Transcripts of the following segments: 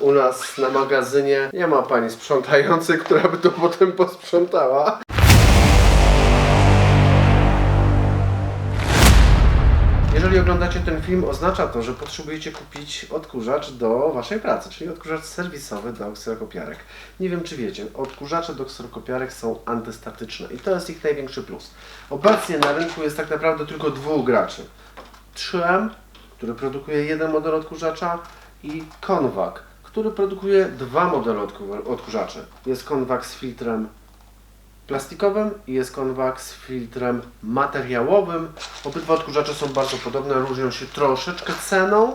u nas na magazynie nie ma pani sprzątającej, która by to potem posprzątała. Jeżeli oglądacie ten film, oznacza to, że potrzebujecie kupić odkurzacz do waszej pracy, czyli odkurzacz serwisowy do kserokopiarek. Nie wiem, czy wiecie, odkurzacze do kserokopiarek są antystatyczne i to jest ich największy plus. Obecnie na rynku jest tak naprawdę tylko dwóch graczy. 3M, który produkuje jeden model odkurzacza i Convac, który produkuje dwa modele odku- odkurzaczy. Jest Convac z filtrem plastikowym i jest Convac z filtrem materiałowym. Obydwa odkurzacze są bardzo podobne, różnią się troszeczkę ceną.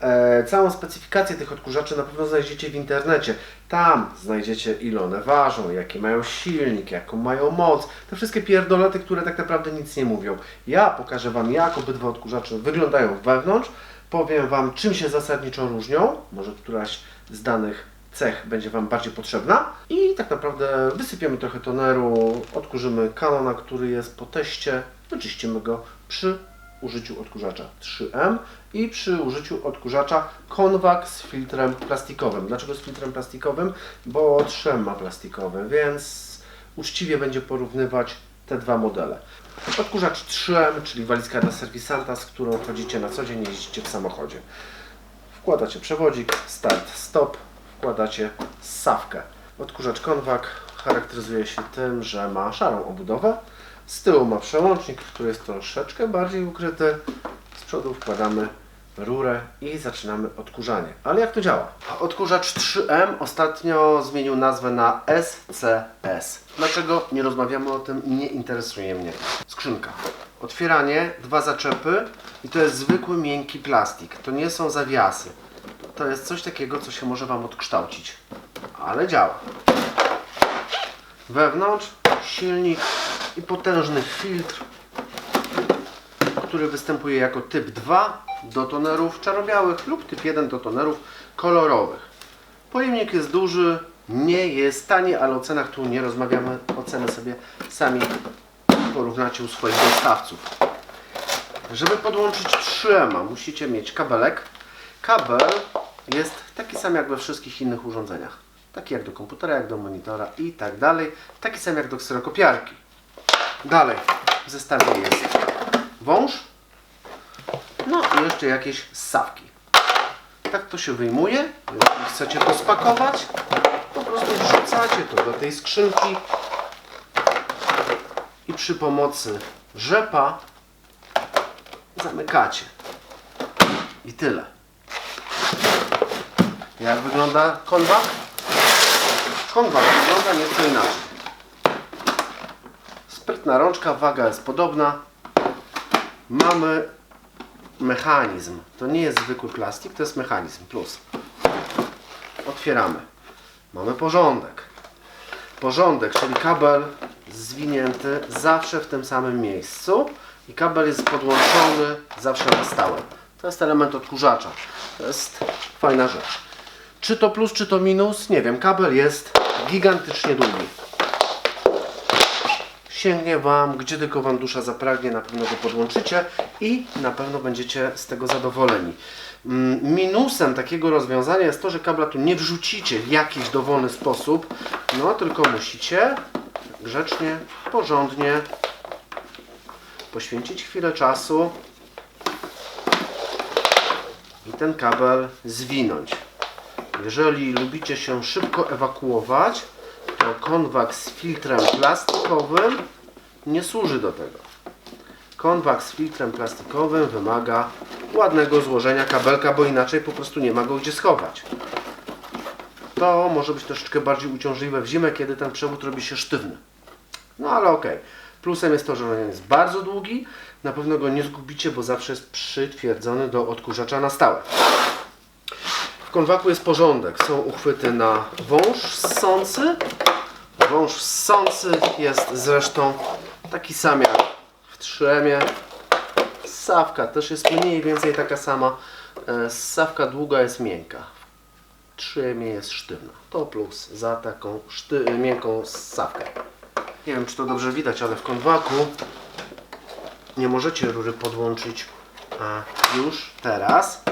E, całą specyfikację tych odkurzaczy na pewno znajdziecie w internecie. Tam znajdziecie ile one ważą, jaki mają silnik, jaką mają moc. Te wszystkie pierdolety, które tak naprawdę nic nie mówią. Ja pokażę Wam jak obydwa odkurzacze wyglądają wewnątrz. Powiem Wam czym się zasadniczo różnią. Może któraś z danych cech będzie Wam bardziej potrzebna. I tak naprawdę wysypiemy trochę toneru, odkurzymy kanona, który jest po teście, wyczyścimy go przy użyciu odkurzacza 3M i przy użyciu odkurzacza Convac z filtrem plastikowym. Dlaczego z filtrem plastikowym? Bo 3M ma plastikowy, więc uczciwie będzie porównywać te dwa modele. Odkurzacz 3M, czyli walizka dla serwisanta, z którą chodzicie na co dzień, jeździcie w samochodzie. Wkładacie przewodzik, start, stop, wkładacie sawkę. Odkurzacz Convac charakteryzuje się tym, że ma szarą obudowę. Z tyłu ma przełącznik, który jest troszeczkę bardziej ukryty. Z przodu wkładamy rurę i zaczynamy odkurzanie. Ale jak to działa? Odkurzacz 3M ostatnio zmienił nazwę na SCS. Dlaczego nie rozmawiamy o tym? Nie interesuje mnie. Skrzynka. Otwieranie, dwa zaczepy i to jest zwykły miękki plastik. To nie są zawiasy. To jest coś takiego, co się może Wam odkształcić. Ale działa. Wewnątrz silnik i potężny filtr, który występuje jako typ 2 do tonerów czarno-białych lub typ 1 do tonerów kolorowych. Pojemnik jest duży, nie jest tani, ale o cenach tu nie rozmawiamy. O cenę sobie sami porównacie u swoich dostawców. Żeby podłączyć 3M, musicie mieć kabelek. Kabel jest taki sam jak we wszystkich innych urządzeniach. Taki jak do komputera, jak do monitora i tak dalej. Taki sam jak do kserokopiarki. Dalej w zestawie jest wąż. No i jeszcze jakieś ssawki. Tak to się wyjmuje. Jeżeli chcecie to spakować, po prostu wrzucacie to do tej skrzynki i przy pomocy rzepa zamykacie. I tyle. Jak wygląda konwak? Konwak wygląda nieco inaczej. Sprytna rączka, waga jest podobna. Mamy mechanizm. To nie jest zwykły plastik, to jest mechanizm plus. Otwieramy. Mamy porządek. Porządek, czyli kabel zwinięty zawsze w tym samym miejscu i kabel jest podłączony zawsze na stałe. To jest element odkurzacza. To jest fajna rzecz. Czy to plus, czy to minus? Nie wiem. Kabel jest gigantycznie długi. Sięgnie Wam, gdzie tylko Wam dusza zapragnie, na pewno go podłączycie i na pewno będziecie z tego zadowoleni. Mm, Minusem takiego rozwiązania jest to, że kabla tu nie wrzucicie w jakiś dowolny sposób, no tylko musicie grzecznie, porządnie poświęcić chwilę czasu i ten kabel zwinąć. Jeżeli lubicie się szybko ewakuować, konwak z filtrem plastikowym nie służy do tego. Konwak z filtrem plastikowym wymaga ładnego złożenia kabelka, bo inaczej po prostu nie ma go gdzie schować. To może być troszeczkę bardziej uciążliwe w zimę, kiedy ten przewód robi się sztywny. No ale okej. Plusem jest to, że on jest bardzo długi. Na pewno go nie zgubicie, bo zawsze jest przytwierdzony do odkurzacza na stałe. W konwaku jest porządek. Są uchwyty na wąż ssący. Wąż ssący jest zresztą taki sam jak w trzemie. Sawka też jest mniej więcej taka sama. E, Sawka długa jest miękka. W trzemie jest sztywna. To plus za taką miękką sawkę. Nie wiem, czy to dobrze widać, ale w konwaku nie możecie rury podłączyć już teraz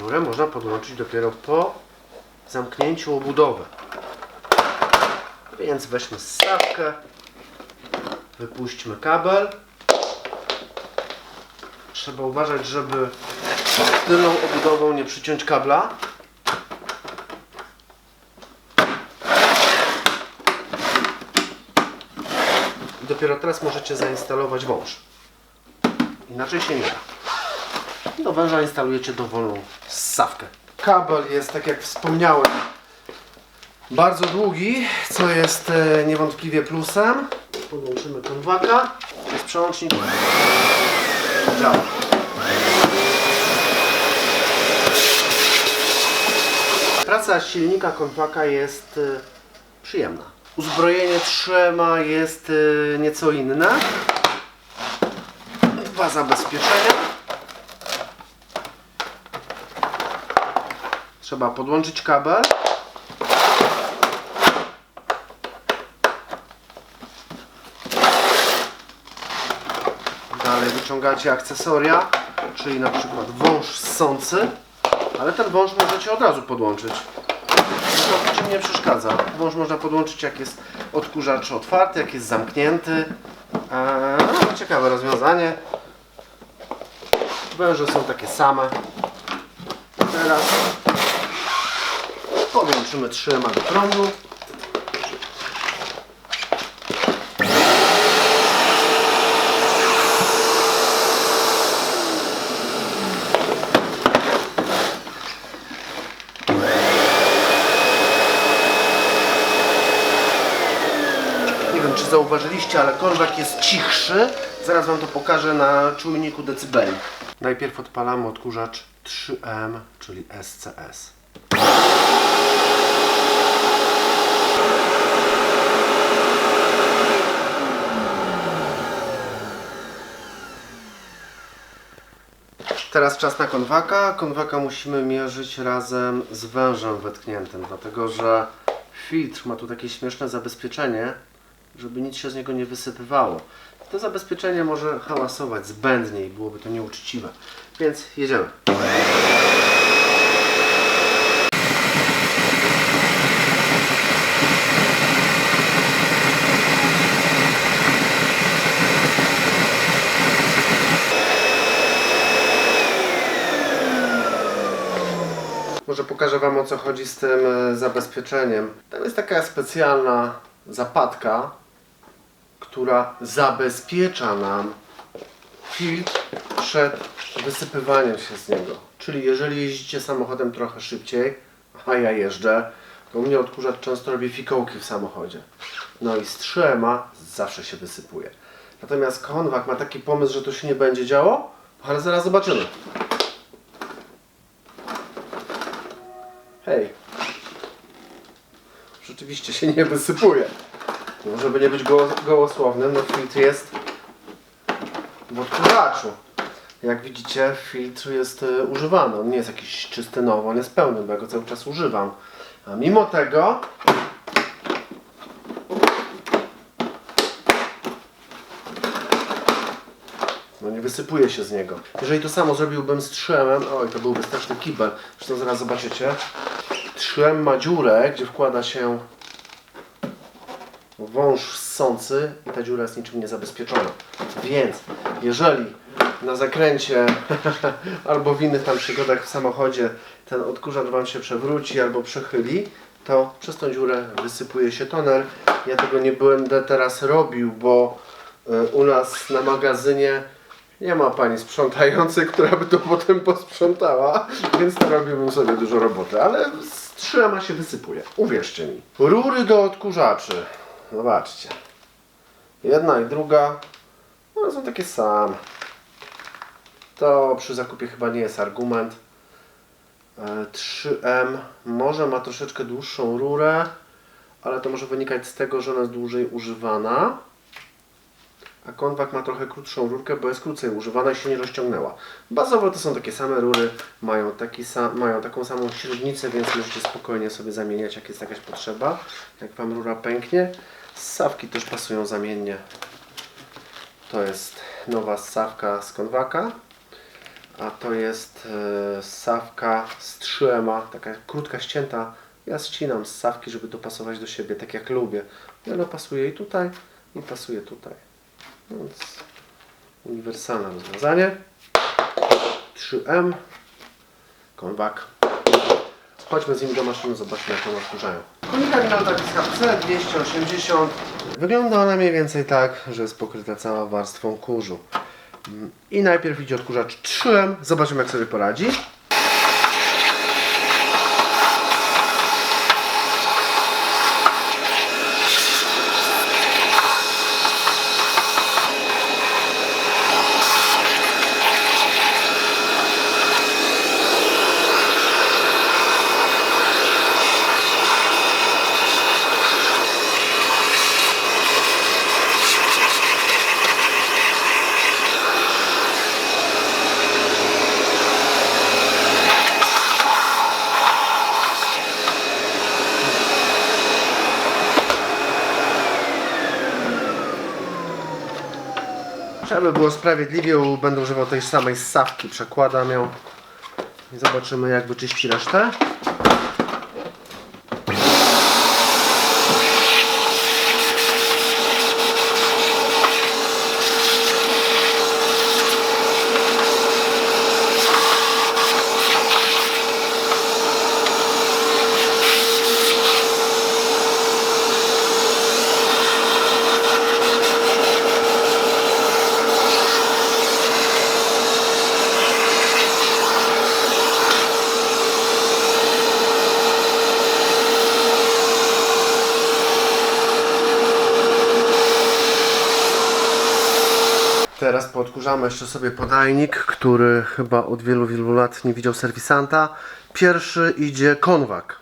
Rurę można podłączyć dopiero po zamknięciu obudowy. Więc weźmy ssawkę, wypuśćmy kabel. Trzeba uważać, żeby tylną obudową nie przyciąć kabla. I dopiero teraz możecie zainstalować wąż. Inaczej się nie da. Do węża instalujecie dowolną ssawkę. Kabel jest, tak jak wspomniałem, bardzo długi, co jest e, niewątpliwie plusem. Podłączymy konwaka. Jest przełącznik. Działa. Praca silnika konwaka jest e, przyjemna. Uzbrojenie trzema jest e, nieco inne. Dwa zabezpieczenia. Trzeba podłączyć kabel. Dalej wyciągacie akcesoria, czyli na przykład wąż ssący, ale ten wąż możecie od razu podłączyć. Ci nie przeszkadza. Wąż można podłączyć jak jest odkurzacz otwarty, jak jest zamknięty. Eee, ciekawe rozwiązanie. Węże są takie same. Teraz podłączymy trzyma do prądu. Nie wiem, czy zauważyliście, ale konwek jest cichszy. Zaraz Wam to pokażę na czujniku decybeli. Najpierw odpalamy odkurzacz 3M, czyli SCS. Teraz czas na konwaka. Konwaka musimy mierzyć razem z wężem wetkniętym, dlatego że filtr ma tu takie śmieszne zabezpieczenie, żeby nic się z niego nie wysypywało. To zabezpieczenie może hałasować zbędnie i byłoby to nieuczciwe. Więc jedziemy. Może pokażę Wam o co chodzi z tym e, zabezpieczeniem. Tam jest taka specjalna zapadka, która zabezpiecza nam filtr przed wysypywaniem się z niego. Czyli jeżeli jeździcie samochodem trochę szybciej, a ja jeżdżę, to u mnie odkurzacz często robi fikołki w samochodzie. No i z trzema zawsze się wysypuje. Natomiast konwak ma taki pomysł, że to się nie będzie działo, ale zaraz zobaczymy. Hej. Rzeczywiście się nie wysypuje. No, żeby nie być goło, gołosłownym, no filtr jest w odkurzaczu. Jak widzicie, filtr jest y, używany. On nie jest jakiś czysty nowy, on jest pełny, bo ja go cały czas używam. A mimo tego nie wysypuje się z niego. Jeżeli to samo zrobiłbym z 3M, oj, to byłby straszny kibel. Zresztą zaraz zobaczycie. 3M ma dziurę, gdzie wkłada się wąż ssący i ta dziura jest niczym nie zabezpieczona. Więc jeżeli na zakręcie albo w innych tam przygodach w samochodzie ten odkurzacz Wam się przewróci albo przechyli, to przez tą dziurę wysypuje się toner. Ja tego nie będę teraz robił, bo y, u nas na magazynie nie ma pani sprzątającej, która by to potem posprzątała, więc to robiłbym sobie dużo roboty, ale z trzema się wysypuje, uwierzcie mi. Rury do odkurzaczy. Zobaczcie. Jedna i druga, one są takie same. To przy zakupie chyba nie jest argument. E, 3M może ma troszeczkę dłuższą rurę, ale to może wynikać z tego, że ona jest dłużej używana. A konwak ma trochę krótszą rurkę, bo jest krócej używana i się nie rozciągnęła. Bazowo to są takie same rury, mają, taki mają taką samą średnicę, więc możecie spokojnie sobie zamieniać, jak jest jakaś potrzeba. Jak Wam rura pęknie. Ssawki też pasują zamiennie. To jest nowa ssawka z konwaka. a to jest sawka z 3M, taka krótka ścięta. Ja ścinam z sawki, żeby dopasować do siebie, tak jak lubię. I ona pasuje i tutaj, i pasuje tutaj. Więc uniwersalne rozwiązanie. 3M, konwak. Chodźmy z nim do maszyny, zobaczmy jak one odkurzają. Konika Minolta C 280. Wygląda ona mniej więcej tak, że jest pokryta cała warstwą kurzu. I najpierw idzie odkurzacz 3M. Zobaczymy jak sobie poradzi. Żeby było sprawiedliwie, będę używał tej samej sawki. Przekładam ją i zobaczymy jak wyczyści resztę. Teraz podkurzamy jeszcze sobie podajnik, który chyba od wielu, wielu lat nie widział serwisanta. Pierwszy idzie konwak.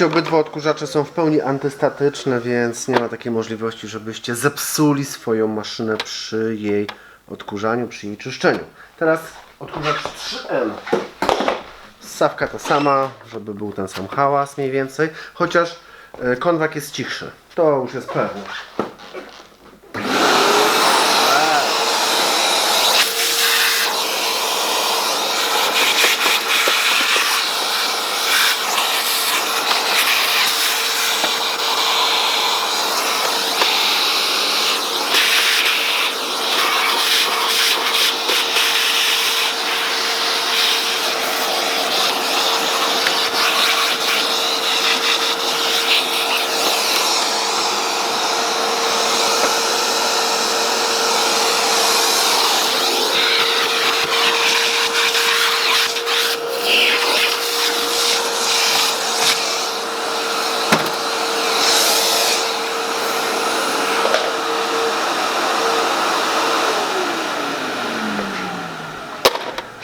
Oczywiście obydwa odkurzacze są w pełni antystatyczne, więc nie ma takiej możliwości, żebyście zepsuli swoją maszynę przy jej odkurzaniu, przy jej czyszczeniu. Teraz odkurzacz 3M. Stawka ta sama, żeby był ten sam hałas mniej więcej, chociaż e, konwak jest cichszy. To już jest pewne.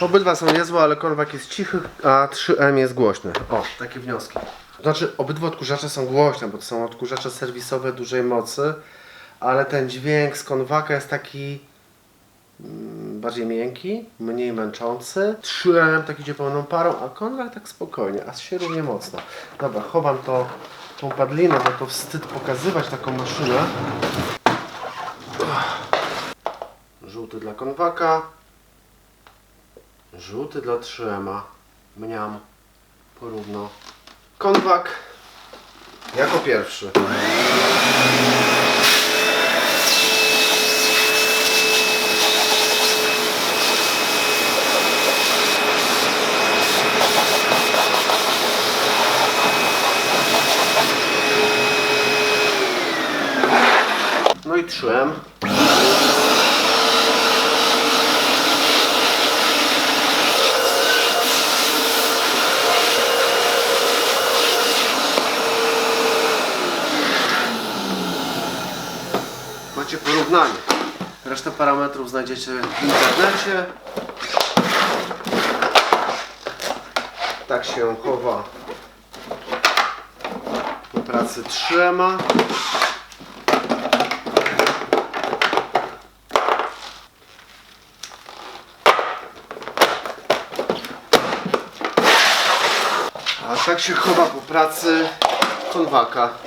Obydwa są niezłe, ale konwak jest cichy, a 3M jest głośny. O, takie wnioski. Znaczy, obydwa odkurzacze są głośne, bo to są odkurzacze serwisowe dużej mocy, ale ten dźwięk z konwaka jest taki mm, bardziej miękki, mniej męczący. 3M tak idzie pełną parą, a konwak tak spokojnie, a się równie mocno. Dobra, chowam to, tą padlinę, bo to wstyd pokazywać taką maszynę. Żółty dla konwaka. Żółty dla 3M. Mniam. Porówno. Konwak. Jako pierwszy. No i 3M. Możecie porównanie. Resztę parametrów znajdziecie w internecie. Tak się chowa do pracy trzema. A tak się chowa po pracy konwaka.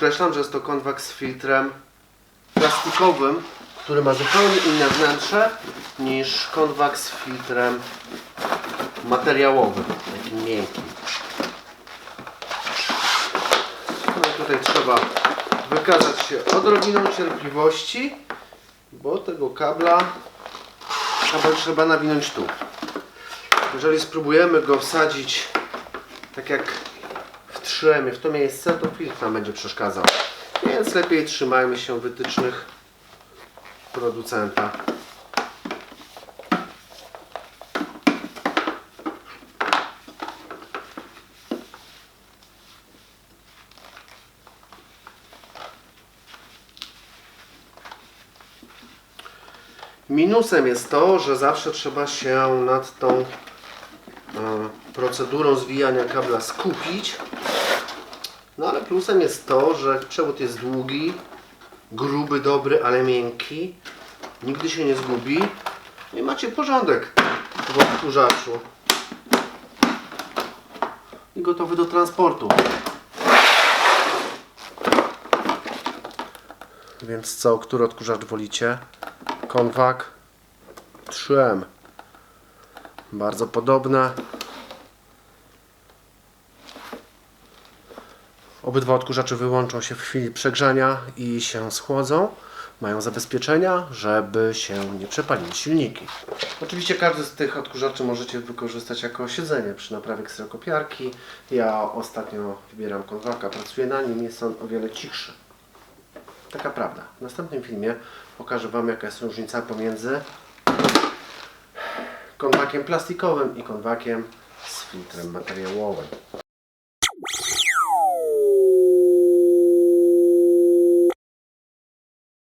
Podkreślam, że jest to konwak z filtrem plastikowym, który ma zupełnie inne wnętrze niż konwak z filtrem materiałowym, takim miękkim. No tutaj trzeba wykazać się odrobiną cierpliwości, bo tego kabla kabel trzeba nawinąć tu. Jeżeli spróbujemy go wsadzić tak jak w trzemie, w to miejsce, to filtr nam będzie przeszkadzał. Więc lepiej trzymajmy się wytycznych producenta. Minusem jest to, że zawsze trzeba się nad tą procedurą zwijania kabla skupić. No ale plusem jest to, że przewód jest długi, gruby, dobry, ale miękki. Nigdy się nie zgubi. I macie porządek w odkurzaczu. I gotowy do transportu. Więc co, który odkurzacz wolicie? Konwak 3M. Bardzo podobne. Obydwa odkurzacze wyłączą się w chwili przegrzania i się schłodzą. Mają zabezpieczenia, żeby się nie przepaliły silniki. Oczywiście każdy z tych odkurzaczy możecie wykorzystać jako siedzenie przy naprawie kserokopiarki. Ja ostatnio wybieram konwaka, pracuję na nim, jest on o wiele cichszy. Taka prawda. W następnym filmie pokażę Wam jaka jest różnica pomiędzy konwakiem plastikowym i konwakiem z filtrem materiałowym.